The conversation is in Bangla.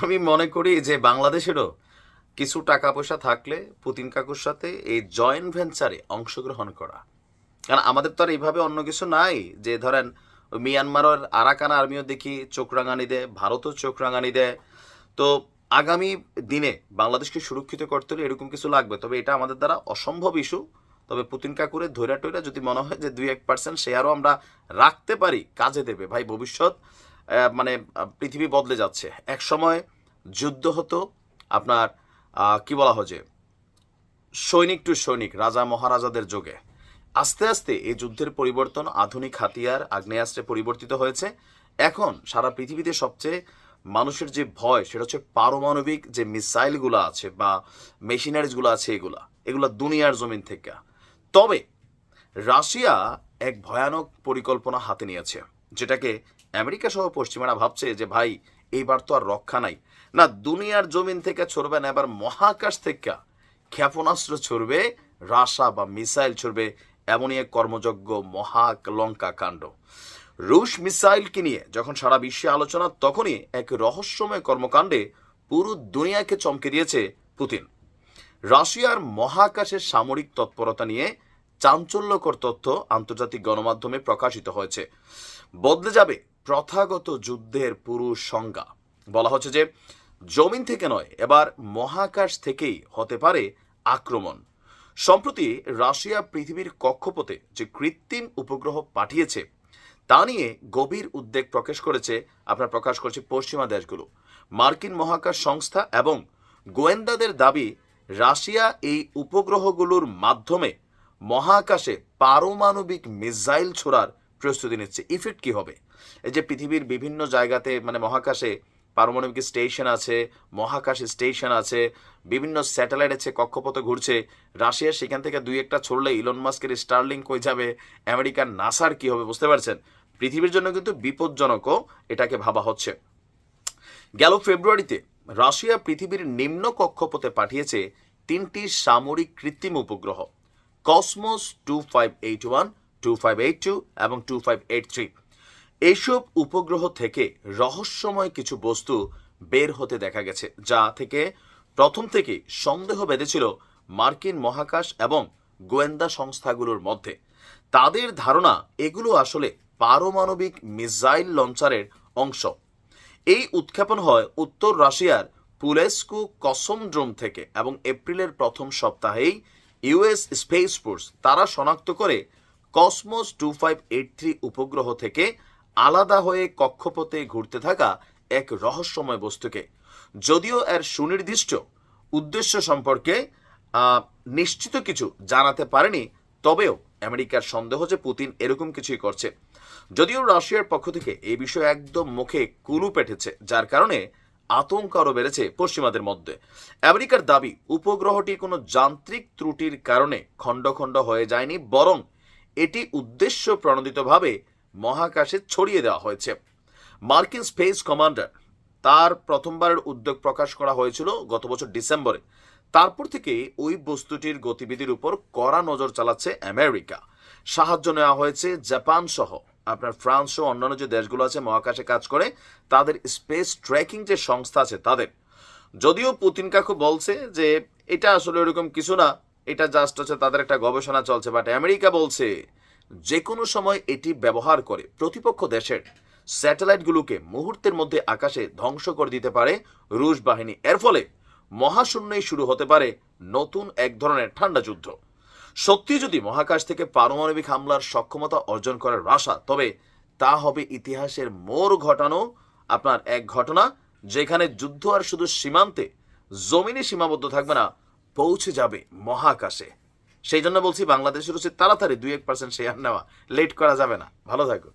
আমি মনে করি যে বাংলাদেশেরও কিছু টাকা পয়সা থাকলে পুতিন কাকুর সাথে এই জয়েন্ট ভেঞ্চারে অংশগ্রহণ করা। কারণ আমাদের তো আর এইভাবে অন্য কিছু নাই যে ধরেন মিয়ানমারের আরাকান আর্মিও দেখি চোখ রাঙানি দেয়, ভারতও চোখ রাঙানি দেয়। তো আগামী দিনে বাংলাদেশকে সুরক্ষিত করতে হলে এরকম কিছু লাগবে। তবে এটা আমাদের দ্বারা অসম্ভব ইস্যু তবে পুতিন কাকুরে ধৈরা টৈরা যদি মনে হয় যে দুই এক পার্সেন্ট শেয়ারও আমরা রাখতে পারি, কাজে দেবে। ভাই, ভবিষ্যৎ মানে পৃথিবী বদলে যাচ্ছে। এক সময় যুদ্ধ হতো, আপনার কি বলা হয় যে, সৈনিক টু সৈনিক, রাজা মহারাজাদের যোগে। আস্তে আস্তে এই যুদ্ধের পরিবর্তন আধুনিক হাতিয়ার আগ্নেয়াস্ত্রে পরিবর্তিত হয়েছে। এখন সারা পৃথিবীতে সবচেয়ে মানুষের যে ভয়, সেটা হচ্ছে পারমাণবিক যে মিসাইলগুলো আছে বা মেশিনারিজগুলো আছে এগুলা এগুলা দুনিয়ার জমিন থেকে। তবে রাশিয়া এক ভয়ানক পরিকল্পনা হাতে নিয়েছে, যেটাকে আমেরিকা সহ পশ্চিমারা ভাবছে যে, ভাই, এইবার তো আর রক্ষা নাই। না, দুনিয়ার জমিন থেকে ছড়বে না, এবার মহাকাশ থেকে ক্ষেপণাস্ত্র ছড়বে, রাশা বা মিসাইল ছড়বে, এমনই এক কর্মযজ্ঞ মহা লঙ্কা কাণ্ড। রুশ মিসাইলকে নিয়ে যখন সারা বিশ্বে আলোচনা, তখনই এক রহস্যময় কর্মকাণ্ডে পুরো দুনিয়াকে চমকে দিয়েছে পুতিন। রাশিয়ার মহাকাশের সামরিক তৎপরতা নিয়ে চাঞ্চল্যকর তথ্য আন্তর্জাতিক গণমাধ্যমে প্রকাশিত হয়েছে। বদলে যাবে প্রথাগত যুদ্ধের পুরুষ সংজ্ঞা। বলা হচ্ছে যে, জমিন থেকে নয়, এবার মহাকাশ থেকেই হতে পারে আক্রমণ। সম্প্রতি রাশিয়া পৃথিবীর কক্ষপথে যে কৃত্রিম উপগ্রহ পাঠিয়েছে, তা নিয়ে গভীর উদ্বেগ প্রকাশ করেছে, আপনার প্রকাশ করেছে পশ্চিমা দেশগুলো। মার্কিন মহাকাশ সংস্থা এবং গোয়েন্দাদের দাবি, রাশিয়া এই উপগ্রহগুলোর মাধ্যমে মহাকাশে পারমাণবিক মিসাইল ছোড়ার প্রস্তুতি নিচ্ছে। ইফেক্ট কি হবে? এই যে পৃথিবীর বিভিন্ন জায়গাতে মানে মহাকাশে পারমাণবিক স্টেশন আছে, মহাকাশ স্টেশন আছে, বিভিন্ন স্যাটেলাইট আছে, কক্ষপথে ঘুরছে, রাশিয়া সেখান থেকে দুই একটা ছড়লে ইলন মাস্কের স্টারলিং কই যাবে, আমেরিকার নাসার কি হবে বুঝতে পারছেন? পৃথিবীর জন্য কিন্তু বিপজ্জনকও এটাকে ভাবা হচ্ছে। গেল ফেব্রুয়ারিতে রাশিয়া পৃথিবীর নিম্ন কক্ষপথে পাঠিয়েছে তিনটি সামরিক কৃত্রিম উপগ্রহ Cosmos two five eight one এবং টু এইসব উপগ্রহ থেকে রহস্যময় কিছু বস্তু বের হতে দেখা গেছে, যা থেকে প্রথম থেকে সন্দেহ বেঁধেছিল মার্কিন মহাকাশ এবং গোয়েন্দা সংস্থাগুলোর মধ্যে। তাদের ধারণা এগুলো আসলে পারমাণবিক মিসাইল লঞ্চারের অংশ। এই উৎক্ষেপণ হয় উত্তর রাশিয়ার পুলেস্কু কসমড্রোম থেকে এবং এপ্রিলের প্রথম সপ্তাহেই ইউএস স্পেস ফোর্স তারা শনাক্ত করে Cosmos two five eight three উপগ্রহ থেকে আলাদা হয়ে কক্ষপথে ঘুরতে থাকা এক রহস্যময় বস্তুকে। যদিও এর সুনির্দিষ্ট উদ্দেশ্য সম্পর্কে নিশ্চিত কিছু জানাতে পারেনি, তবেও আমেরিকার সন্দেহ যে পুতিন এরকম কিছুই করছে। যদিও রাশিয়ার পক্ষ থেকে এই বিষয়ে একদম মুখে কুলু পেটেছে, যার কারণে আতঙ্ক আরও বেড়েছে পশ্চিমাদের মধ্যে। আমেরিকার দাবি, উপগ্রহটি কোনো যান্ত্রিক ত্রুটির কারণে খণ্ড খণ্ড হয়ে যায়নি, বরং এটি উদ্দেশ্য প্রণোদিতভাবে মহাকাশে ছড়িয়ে দেওয়া হয়েছে। মার্কিন স্পেস কমান্ডার, তার প্রথমবারের উদ্যোগ প্রকাশ করা হয়েছিল গত বছর ডিসেম্বরে। তারপর থেকে ওই বস্তুটির গতিবিধির উপর কড়া নজর চালাচ্ছে আমেরিকা। সাহায্য নেওয়া হয়েছে জাপান সহ। আপনার ফ্রান্স সহ অন্যান্য যে দেশগুলো আছে মহাকাশে কাজ করে, তাদের স্পেস ট্র্যাকিং যে সংস্থা আছে তাদের। যদিও পুতিন কাকু বলছে যে, এটা আসলে ওরকম কিছু না এটা জাস্ট হচ্ছে তাদের একটা গবেষণা চলছে বাট আমেরিকা বলছে যে কোনো সময় এটি ব্যবহার করে প্রতিপক্ষ দেশের স্যাটেলাইটগুলোকে মুহূর্তের মধ্যে আকাশে ধ্বংস করে দিতে পারে রুশ বাহিনী। এর ফলে মহাশূন্যই শুরু হতে পারে নতুন এক ধরনের ঠান্ডা যুদ্ধ। সত্যি যদি মহাকাশ থেকে পারমাণবিক হামলার সক্ষমতা অর্জন করে রাশা তবে তা হবে ইতিহাসের মোড় ঘটানো আপনার এক ঘটনা, যেখানে যুদ্ধ আর শুধু সীমান্তে জমিনে সীমাবদ্ধ থাকবে না পৌঁছে যাবে মহাকাশে। সেই জন্য বলছি বাংলাদেশের উচিত তাড়াতাড়ি দুই এক পার্সেন্ট শেয়ার নেওয়া লেট করা যাবে না। ভালো থাকুন